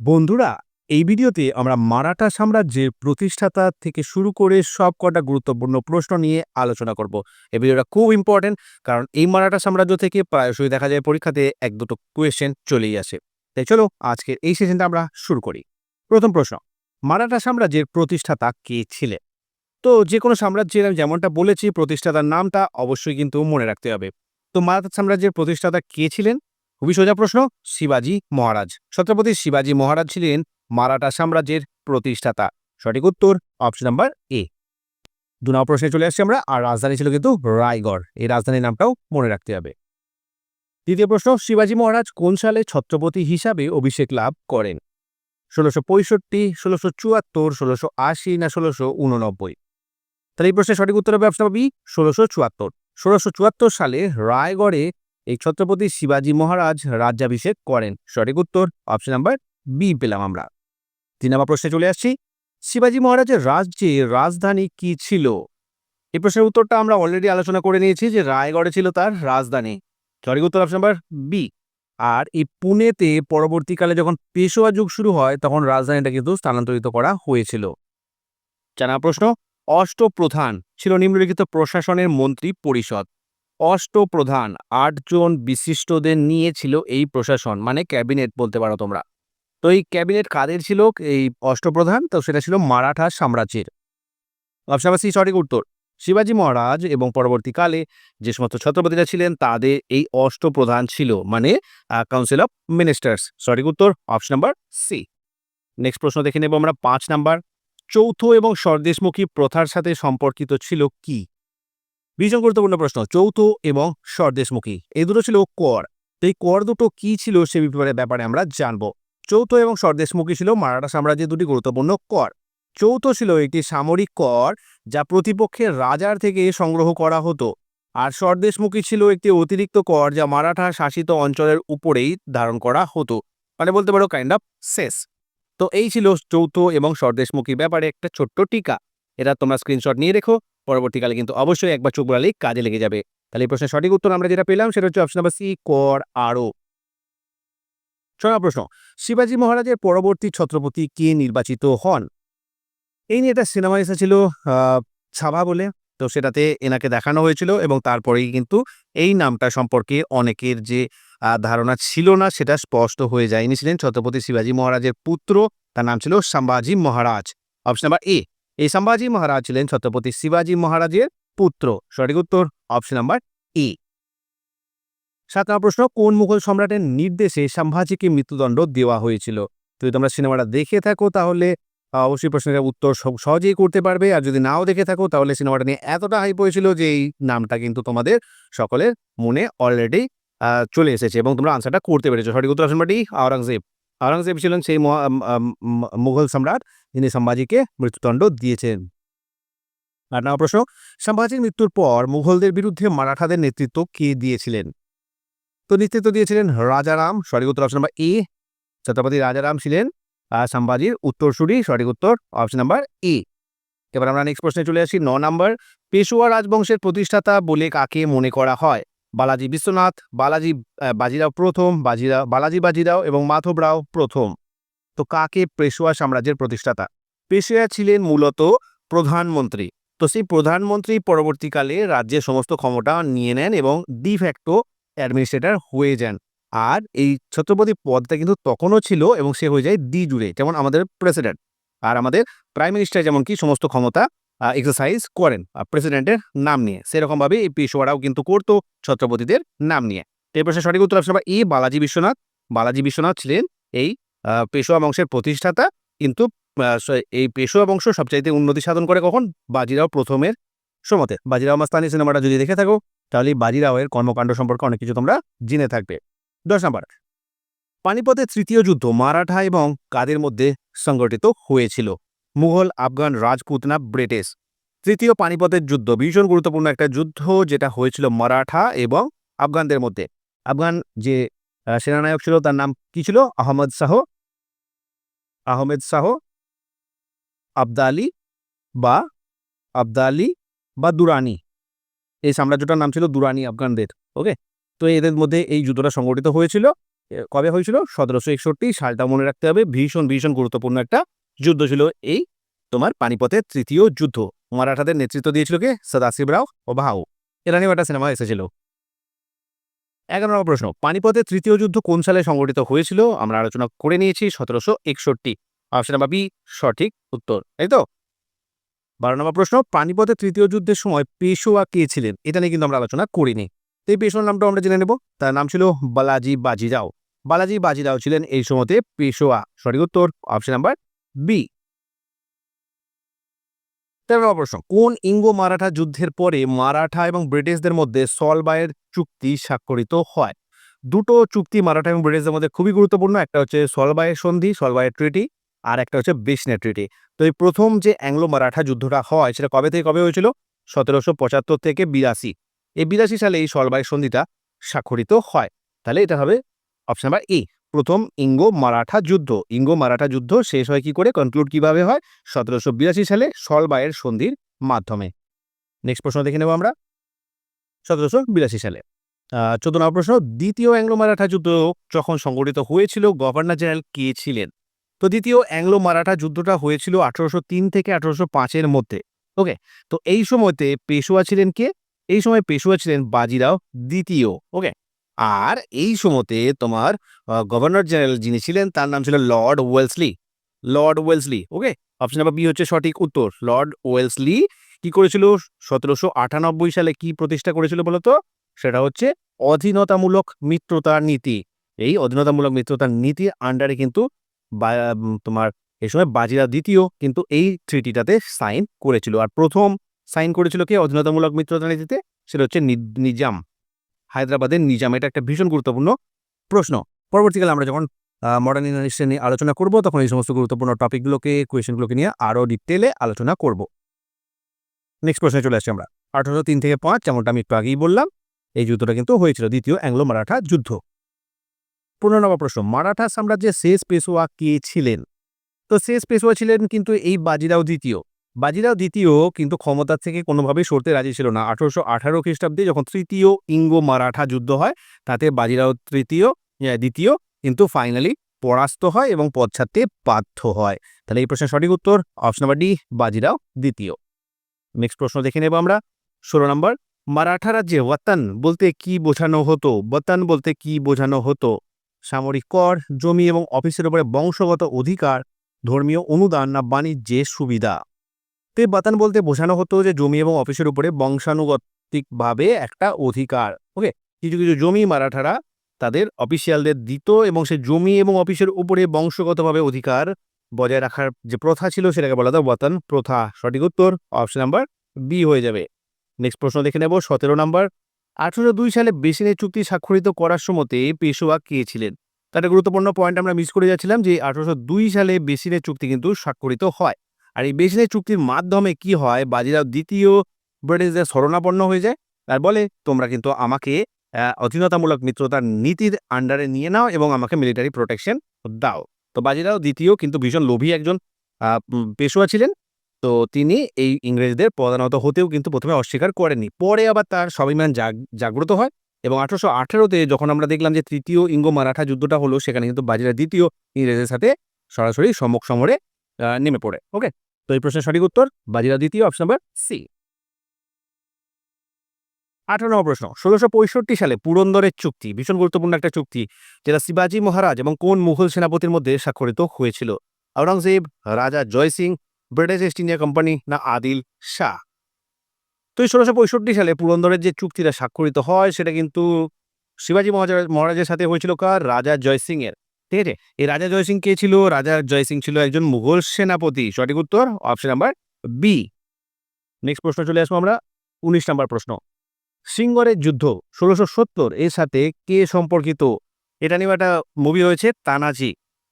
বন্ধুরা, এই ভিডিওতে আমরা মারাঠা সাম্রাজ্যের প্রতিষ্ঠাতা থেকে শুরু করে সব কটা গুরুত্বপূর্ণ প্রশ্ন নিয়ে আলোচনা করব। এই ভিডিওটা খুব ইম্পর্টেন্ট কারণ এই মারাঠা সাম্রাজ্য থেকে প্রায়শই দেখা যায় পরীক্ষাতে এক দুটো কোয়েশ্চেন চলেই আসে। তাই চলো, আজকের এই সেশনটা আমরা শুরু করি। প্রথম প্রশ্ন, মারাঠা সাম্রাজ্যের প্রতিষ্ঠাতা কে ছিলেন? তো যে কোনো সাম্রাজ্যের আমি যেমনটা বলেছি, প্রতিষ্ঠাতার নামটা অবশ্যই কিন্তু মনে রাখতে হবে। তো মারাঠা সাম্রাজ্যের প্রতিষ্ঠাতা কে ছিলেন? খুবই সোজা প্রশ্ন, শিবাজি মহারাজ। ছত্রপতি শিবাজি মহারাজ ছিলেন মারাঠা সাম্রাজ্যের প্রতিষ্ঠাতা। সঠিক উত্তর অপশন নাম্বার এ দু নম্বর প্রশ্নে চলে আসছি আমরা, আর রাজধানী ছিল কিন্তু রায়গড়। এই রাজধানীর নামটাও মনে রাখতে হবে। দ্বিতীয় প্রশ্ন, শিবাজি মহারাজ কোন সালে ছত্রপতি হিসাবে অভিষেক লাভ করেন? ষোলোশো পঁয়ষট্টি, ষোলোশো চুয়াত্তর, ষোলোশো আশি না ষোলোশো উননব্বই? তাহলে এই প্রশ্নের সঠিক উত্তর হবে অপশন বি ষোলোশো চুয়াত্তর। ষোলোশো চুয়াত্তর সালে রায়গড়ে এই ছত্রপতি শিবাজি মহারাজ রাজ্যাভিষেক করেন। সঠিক উত্তর অপশন নাম্বার বি পেলাম আমরা। তিন নম্বর প্রশ্নে চলে আসছি। শিবাজি মহারাজের রাজ্যে রাজধানী কি ছিল? এই প্রশ্নের উত্তরটা আমরা অলরেডি আলোচনা করে নিয়েছি যে রায়গড়ে ছিল তার রাজধানী। সঠিক উত্তর অপশন নাম্বার বি আর এই পুনেতে পরবর্তীকালে যখন পেশোয়া যুগ শুরু হয়, তখন রাজধানীটা কিন্তু স্থানান্তরিত করা হয়েছিল। জানা প্রশ্ন, অষ্টপ্রধান ছিল নিম্নলিখিত প্রশাসনের মন্ত্রী পরিষদ অষ্টপ্রধান আটজন বিশিষ্টদের নিয়ে ছিল এই প্রশাসন মানে ক্যাবিনেট বলতে পারো তোমরা। তো এই ক্যাবিনেট কাদের ছিল? এই অষ্টপ্রধান, তো সেটা ছিল মারাঠা সাম্রাজ্যের। অবশ্যাবাসী সঠিক উত্তর। শিবাজি মহারাজ এবং পরবর্তীকালে যে সমস্ত ছত্রপতিরা ছিলেন, তাদের এই অষ্টপ্রধান ছিল মানে কাউন্সিল অফ মিনিস্টার্স সঠিক উত্তর, অপশন নাম্বার সি। নেক্সট প্রশ্ন দেখে নেব আমরা, পাঁচ নাম্বার। চৌথ এবং স্বরদেশমুখী প্রথার সাথে সম্পর্কিত ছিল কি? ভীষণ গুরুত্বপূর্ণ প্রশ্ন, চৌথ এবং স্বরদেশমুখী এই দুটো ছিল কর, তো এই কর দুটো কি ছিল সে ব্যাপারে আমরা জানব। চৌথ এবং স্বরদেশমুখী ছিল মারাঠা সাম্রাজ্যের দুটি গুরুত্বপূর্ণ কর, চৌথ ছিল একটি সামরিক কর যা প্রতিপক্ষের রাজার থেকে সংগ্রহ করা হতো, আর স্বরদেশমুখী ছিল একটি অতিরিক্ত কর যা মারাঠা শাসিত অঞ্চলের উপরেই ধারণ করা হতো মানে বলতে পারো কাইন্ড অফ শেষ। তো এই ছিল চৌথ এবং স্বরদেশমুখী ব্যাপারে একটা ছোট্ট টিকা, এটা তোমরা স্ক্রিনশট নিয়ে রেখো। পরবর্তীকালে কিন্তু অবশ্যই একবার চোখ বলালেই কাজে লেগে যাবে। তাহলে এই প্রশ্নের সঠিক উত্তর আমরা যেটা পেলাম সেটা হচ্ছে অপশন নাম্বার সি কর আরও ছয় প্রশ্ন শিবাজি মহারাজের পরবর্তী ছত্রপতি কে নির্বাচিত হন? এই নিয়ে একটা সিনেমা এসেছিল ছাভা বলে। তো সেটাতে এনাকে দেখানো হয়েছিল এবং তারপরেই কিন্তু এই নামটা সম্পর্কে অনেকের যে ধারণা ছিল না সেটা স্পষ্ট হয়ে যায়নি। ছিলেন ছত্রপতি শিবাজি মহারাজের পুত্র, তার নাম ছিল Sambhaji Maharaj. Option number A এই সম্ভাজি মহারাজ ছিলেন ছত্রপতি শিবাজি মহারাজের পুত্র সঠিক উত্তর অপশন নাম্বার এ সাত নম্বর প্রশ্ন কোন মুঘল সম্রাটের নির্দেশে সম্ভাজিকে মৃত্যুদণ্ড দেওয়া হয়েছিল যদি তোমরা সিনেমাটা দেখে থাকো তাহলে অবশ্যই প্রশ্নের উত্তর সহজেই করতে পারবে আর যদি নাও দেখে থাকো তাহলে সিনেমাটা নিয়ে এতটা হাইপ হয়েছিল যে এই নামটা কিন্তু তোমাদের সকলের মনে অলরেডি চলে এসেছে এবং তোমরা আনসারটা করতে পেরেছ সঠিক উত্তর অপশন নাম্বার আওরঙ্গজেব আওরঙ্গজেব ছিলেন সেই মুঘল সম্রাট, যিনি সম্ভাজিকে মৃত্যুদণ্ড দিয়েছেন। আর নাম প্রশ্ন সম্ভাজির মৃত্যুর পর মুঘলদের বিরুদ্ধে মারাঠাদের নেতৃত্ব কে দিয়েছিলেন? তো নেতৃত্ব দিয়েছিলেন রাজারাম, সঠিক উত্তর option number A Chhatrapati Rajaram ছিলেন সম্ভাজির উত্তরসূরি, সঠিক উত্তর অপশন নাম্বার এ এবার আমরা নেক্সট প্রশ্নে চলে আসি, ন নাম্বার পেশোয়া রাজবংশের প্রতিষ্ঠাতা বলে কাকে মনে করা হয়? বালাজি বিশ্বনাথ, বালাজি বাজিরাও প্রথম বাজিরাও বালাজি বাজিরাও এবং মাধবরাও প্রথম। তো কাকে পেশোয়া সাম্রাজ্যের প্রতিষ্ঠাতা? পেশোয়া ছিলেন মূলত প্রধানমন্ত্রী। তো সেই প্রধানমন্ত্রী পরবর্তীকালে রাজ্যের সমস্ত ক্ষমতা নিয়ে নেন এবং ডিফ্যাক্টো অ্যাডমিনিস্ট্রেটর হয়ে যান। আর এই ছত্রপতি পদটা কিন্তু তখনও ছিল এবং সে হয়ে যায় ডি জুড়ে যেমন আমাদের প্রেসিডেন্ট আর আমাদের প্রাইম মিনিস্টার যেমন কি, সমস্ত ক্ষমতা এক্সারসাইজ করেন। প্রেসিডেন্টের নাম নিয়ে। সেরকমভাবে এই পেশোয়ারাও কিন্তু করতো ছত্রপতিদের নাম নিয়ে। এই প্রশ্নের সঠিক উত্তর আসলে এ বালাজি বিশ্বনাথ। বালাজি বিশ্বনাথ ছিলেন এই পেশোয়া বংশের প্রতিষ্ঠাতা। কিন্তু এই পেশোয়া বংশ সবচাইতে উন্নতি সাধন করে কখন? বাজিরাও প্রথমের সময়তে। বাজিরাও মাস্তানি সিনেমাটা যদি দেখে থাকো, তাহলে বাজিরাওয়ের কর্মকাণ্ড সম্পর্কে অনেক কিছু তোমরা জেনে থাকবে। দশ নম্বর। পানিপথের তৃতীয় যুদ্ধ মারাঠা এবং কাদের মধ্যে সংগঠিত হয়েছিল? মুঘল, আফগান রাজপুত না ব্রিটিশ। তৃতীয় পানিপথের যুদ্ধ, ভীষণ গুরুত্বপূর্ণ একটা যুদ্ধ যেটা হয়েছিল মারাঠা এবং আফগানদের মধ্যে। আফগান যে সেনানায়ক ছিল তার নাম কি ছিল? আহমদ শাহ। আহমেদ শাহ, আবদালি বা আবদালি বা দুরানি। এই সাম্রাজ্যটার নাম ছিল দুরানি আফগানদের, ওকে? তো এদের মধ্যে এই যুদ্ধটা সংগঠিত হয়েছিল। কবে হয়েছিল? সতেরোশো একষট্টি, সালটা মনে রাখতে হবে। ভীষণ ভীষণ গুরুত্বপূর্ণ একটা যুদ্ধ ছিল এই তোমার পানিপথের তৃতীয় যুদ্ধ। মারাঠাদের নেতৃত্ব দিয়েছিল কে? সদাশিব রাও ও বাহাউ। এরা একটা সিনেমা এসেছিল। এগারো নম্বর প্রশ্ন, পানিপথের তৃতীয় যুদ্ধ কোন সালে সংগঠিত হয়েছিল? আমরা আলোচনা করে নিয়েছি সতেরোশো একষট্টি। অপশন নাম্বার বি সঠিক উত্তর, তাই তো? বারো নম্বর প্রশ্ন, পানিপথের তৃতীয় যুদ্ধের সময় পেশোয়া কে ছিলেন? এটা নিয়ে কিন্তু আমরা আলোচনা করিনি। তো এই পেশোয়ার নামটা আমরা জেনে নেব। তার নাম ছিল বালাজি বাজিরাও। বালাজি বাজিরাও ছিলেন এই সময়তে পেশোয়া। সঠিক উত্তর অপশন নাম্বার বি তেরো নম্বর প্রশ্ন, কোন ইঙ্গো মারাঠা যুদ্ধের পরে মারাঠা এবং ব্রিটিশদের মধ্যে সলবায়ের চুক্তি স্বাক্ষরিত হয়? দুটো চুক্তি মারাঠা এবং ব্রিটিশদের মধ্যে খুবই গুরুত্বপূর্ণ, একটা হচ্ছে সলবায়ের সন্ধি, সলবায়ের ট্রিটি, আর একটা হচ্ছে বিষ্ণের ট্রিটি। তো এই প্রথম যে অ্যাংলো মারাঠা যুদ্ধটা হয়, সেটা কবে থেকে কবে হয়েছিল? সতেরোশো পঁচাত্তর থেকে বিরাশি। এই বিরাশি সালে এই সলবায়ের সন্ধিটা স্বাক্ষরিত হয়। তাহলে এটা হবে অপশন নাম্বার এ প্রথম ইঙ্গো মারাঠা যুদ্ধ। ইঙ্গো মারাঠা যুদ্ধ শেষ হয় কি করে? কনক্লুড কীভাবে হয়? সতেরোশো বিরাশি সালে সলবায়ের সন্ধির মাধ্যমে। নেক্সট প্রশ্ন দেখে নেব আমরা। সতেরোশো বিরাশি সালে। চোদ্দ নম্বর প্রশ্ন, দ্বিতীয় অ্যাংলো মারাঠা যুদ্ধ যখন সংগঠিত হয়েছিল, গভর্নর জেনারেল কে ছিলেন? তো দ্বিতীয় অ্যাংলো মারাঠা যুদ্ধটা হয়েছিল আঠারোশো তিন থেকে আঠারোশো পাঁচের মধ্যে। ওকে তো এই সময়তে পেশোয়া ছিলেন কে? এই সময় পেশোয়া ছিলেন বাজিরাও দ্বিতীয়। ওকে আর এই সময়তে তোমার গভর্নর জেনারেল যিনি ছিলেন তার নাম ছিল Lord Wellesley Lord Wellesley okay option number B হচ্ছে সঠিক উত্তর। লর্ড ওয়েলসলি কি করেছিল? সতেরোশো আটানব্বই সালে কি প্রতিষ্ঠা করেছিল বলতো? সেটা হচ্ছে অধীনতামূলক মিত্রতার নীতি। এই অধীনতামূলক মিত্রতার নীতির আন্ডারে কিন্তু তোমার এই সময় বাজিরা দ্বিতীয়, কিন্তু এই ট্রিটিটাতে সাইন করেছিল। আর প্রথম সাইন করেছিল কে? অধীনতামূলক মিত্রতা নীতিতে? সেটা হচ্ছে নিজাম। হায়দ্রাবাদের নিজাম। এটা একটা ভীষণ গুরুত্বপূর্ণ প্রশ্ন। পরবর্তীকালে আমরা যখন মডার্ন ইন্টারনেশন নিয়ে আলোচনা করব, তখন এই সমস্ত গুরুত্বপূর্ণ টপিকগুলোকে কোয়েশনগুলোকে নিয়ে আরও ডিটেলে আলোচনা করব। নেক্সট প্রশ্নে চলে আসছি আমরা। আঠারোশো তিন থেকে পাঁচ, যেমনটা আমি একটু আগেই বললাম, এই যুদ্ধটা কিন্তু হয়েছিল, দ্বিতীয় অ্যাংলো মারাঠা যুদ্ধ। পনেরো নম্বর প্রশ্ন, মারাঠা সাম্রাজ্যের শেষ পেশোয়া কে ছিলেন? তো শেষ পেশোয়া ছিলেন কিন্তু এই বাজিরাও দ্বিতীয়। বাজিরাও দ্বিতীয়, কিন্তু ক্ষমতা থেকে কোনোভাবেই সরতে রাজি ছিল না। আঠারোশো আঠারো খ্রিস্টাব্দে যখন তৃতীয় ইঙ্গো মারাঠা যুদ্ধ হয়, তাতে বাজিরাও তৃতীয় দ্বিতীয়, কিন্তু ফাইনালি পরাস্ত হয় এবং পদ ছাড়তে বাধ্য হয়। তাহলে এই প্রশ্নের সঠিক উত্তর অপশন নাম্বার ডি বাজিরাও দ্বিতীয়। নেক্সট প্রশ্ন দেখে নেব আমরা। ষোলো নম্বর মারাঠা রাজ্যে ওয়াতান বলতে কি বোঝানো হতো? বতান বলতে কি বোঝানো হতো? সামরিক কর, জমি এবং অফিসের উপরে বংশগত অধিকার, ধর্মীয় অনুদান না বাণিজ্যের সুবিধা? তো বাতান বলতে বোঝানো হতো যে জমি এবং অফিসের উপরে বংশানুগতিকভাবে একটা অধিকার ওকে কিছু কিছু জমি মারাঠারা তাদের অফিসিয়ালদের দিত এবং সে জমি এবং অফিসের উপরে বংশগতভাবে অধিকার বজায় রাখার যে প্রথা ছিল সেটাকে বলা হয় বাতান প্রথা। সঠিক উত্তর অপশন নাম্বার বি হয়ে যাবে। নেক্সট প্রশ্ন দেখে নেব, সতেরো নাম্বার আঠারোশো দুই সালে বেসিনের চুক্তি স্বাক্ষরিত করার সময়তে পেশোয়া কে ছিলেন? তার গুরুত্বপূর্ণ পয়েন্ট আমরা মিস করে যাচ্ছিলাম যে আঠারোশো দুই সালে বেসিনের চুক্তি কিন্তু স্বাক্ষরিত হয়। আর এই বেসিনের চুক্তির মাধ্যমে কি হয় বাজিরাও দ্বিতীয় ব্রিটিশদের শরণাপন্ন হয়ে যায় আর বলে তোমরা কিন্তু আমাকে অধীনতামূলক মিত্রতার নীতির আন্ডারে নিয়ে নাও এবং আমাকে মিলিটারি প্রোটেকশন দাও। তো বাজিরাও দ্বিতীয় কিন্তু ভীষণ লোভী একজন পেশোয়া ছিলেন। তো তিনি এই ইংরেজদের প্রধানত হতেও কিন্তু প্রথমে অস্বীকার করেননি। পরে আবার তার স্বাভিমান জাগ- জাগ্রত হয় এবং আঠারোশো আঠেরোতে যখন আমরা দেখলাম যে তৃতীয় ইঙ্গো মারাঠা যুদ্ধটা হলো, সেখানে কিন্তু বাজিরা দ্বিতীয় ইংরেজের সাথে সরাসরি সম্মুখ সমরে নেমে পড়ে। ওকে তো এই প্রশ্নের সঠিক উত্তর বাজিরা দ্বিতীয় অপশন নাম্বার সি আঠারো নম্বর প্রশ্ন ষোলোশো পঁয়ষট্টি সালে পুরন্দরের চুক্তি ভীষণ গুরুত্বপূর্ণ একটা চুক্তি যেটা শিবাজী মহারাজ এবং কোন মুঘল সেনাপতির মধ্যে স্বাক্ষরিত হয়েছিল? আওরঙ্গজেব রাজা Jai Singh British East India company না আদিল শাহ? তো এই ষোলোশো পঁয়ষট্টি সালে পুরন্দরের যে চুক্তিটা স্বাক্ষরিত হয় সেটা কিন্তু শিবাজী মহারাজ মহারাজের সাথে হয়েছিল কার? রাজা জয় সিং এর ঠিক আছে এই রাজা জয়সিং কে ছিল? রাজা জয়সিং ছিল একজন মুঘল সেনাপতি। সঠিক উত্তর অপশন নাম্বার বি নেক্সট প্রশ্ন চলে আসব আমরা। উনিশ নাম্বার প্রশ্ন। সিঙ্গরের যুদ্ধ ষোলোশো সত্তর এর সাথে কে সম্পর্কিত? এটা নিয়ে একটা মুভি হয়েছে তানাজি।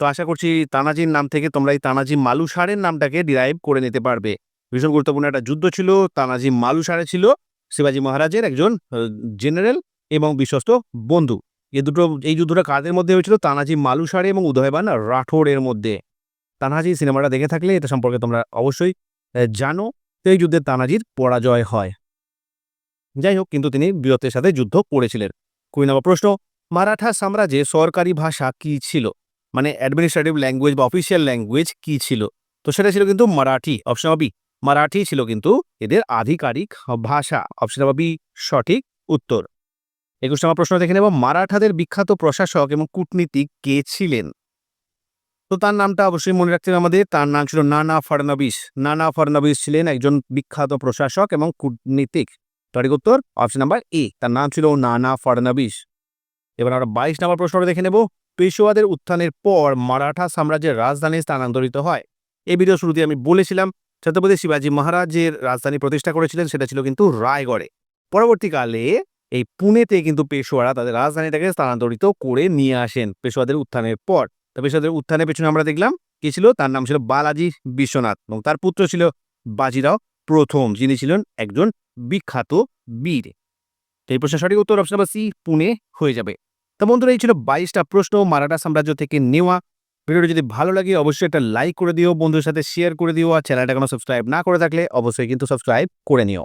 তো আশা করছি তানাজির নাম থেকে তোমরা এই তানাজি মালুসারের নামটাকে ডিরাইভ করে নিতে পারবে। ভীষণ গুরুত্বপূর্ণ একটা যুদ্ধ ছিল, তানাজি মালুসারে ছিল। শিবাজী মহারাজের একজন জেনারেল এবং বিশ্বস্ত বন্ধু। এই দুটো, এই যুদ্ধটা কাদের মধ্যে হয়েছিল তানাজি মালুসারে এবং উদয়বান রাঠোরের মধ্যে। তানাজি সিনেমাটা দেখে থাকলে এটা সম্পর্কে তোমরা অবশ্যই জানো। তো এই যুদ্ধে তানাজির পরাজয় হয়। যাই হোক, কিন্তু তিনি বীরত্বের সাথে যুদ্ধ করেছিলেন। কুড়ি নম্বর প্রশ্ন, মারাঠা সাম্রাজ্যে সরকারি ভাষা কি ছিল? মানে অ্যাডমিনিস্ট্রেটিভ ল্যাঙ্গুয়েজ বা অফিসিয়াল ল্যাঙ্গুয়েজ কি ছিল? তো সেটা ছিল কিন্তু মারাঠি অপশন বি মারাঠি ছিল কিন্তু এদের আধিকারিক ভাষা অপশন বি সঠিক উত্তর। একুশ নম্বর প্রশ্ন দেখে নেব। মারাঠাদের বিখ্যাত প্রশাসক এবং কূটনীতিক কে ছিলেন? তো তার নামটা অবশ্যই মনে রাখতে হবে আমাদের। তার নাম ছিল নানা ফাড়নবিস নানা ফাড়নবিস ছিলেন একজন বিখ্যাত প্রশাসক এবং কূটনীতিক। সঠিক উত্তর অপশন নাম্বার এ তার নাম ছিল নানা ফাড়নবিস এবার আমরা বাইশ নম্বর প্রশ্নটা দেখে নেব। পেশোয়াদের উত্থানের পর মারাঠা সাম্রাজ্যের রাজধানী স্থানান্তরিত হয়। এই ভিডিও শুরুতে আমি বলেছিলাম, ছত্রপতি শিবাজী মহারাজের রাজধানী প্রতিষ্ঠা করেছিলেন, সেটা ছিল কিন্তু রায়গড়ে। পরবর্তীকালে এই পুনেতে কিন্তু পেশোয়ারা তাদের রাজধানীটাকে স্থানান্তরিত করে নিয়ে আসেন পেশোয়াদের উত্থানের পর। তো পেশোয়াদের উত্থানের পেছনে আমরা দেখলাম কি ছিল? তার নাম ছিল বালাজি বিশ্বনাথ এবং তার পুত্র ছিল বাজিরাও প্রথম, যিনি ছিলেন একজন বিখ্যাত বীর। এই প্রশ্নের সঠিক উত্তর অপশন নাম্বার সি পুনে হয়ে যাবে। তো বন্ধুরা, এই ছিল বাইশটা প্রশ্ন মারাঠা সাম্রাজ্য থেকে নেওয়া। ভিডিওটি যদি ভালো লাগে, অবশ্যই একটা লাইক করে দিও, বন্ধুদের সাথে শেয়ার করে দিও, আর চ্যানেলটা কোনো সাবস্ক্রাইব না করে থাকলে অবশ্যই কিন্তু সাবস্ক্রাইব করে নিও।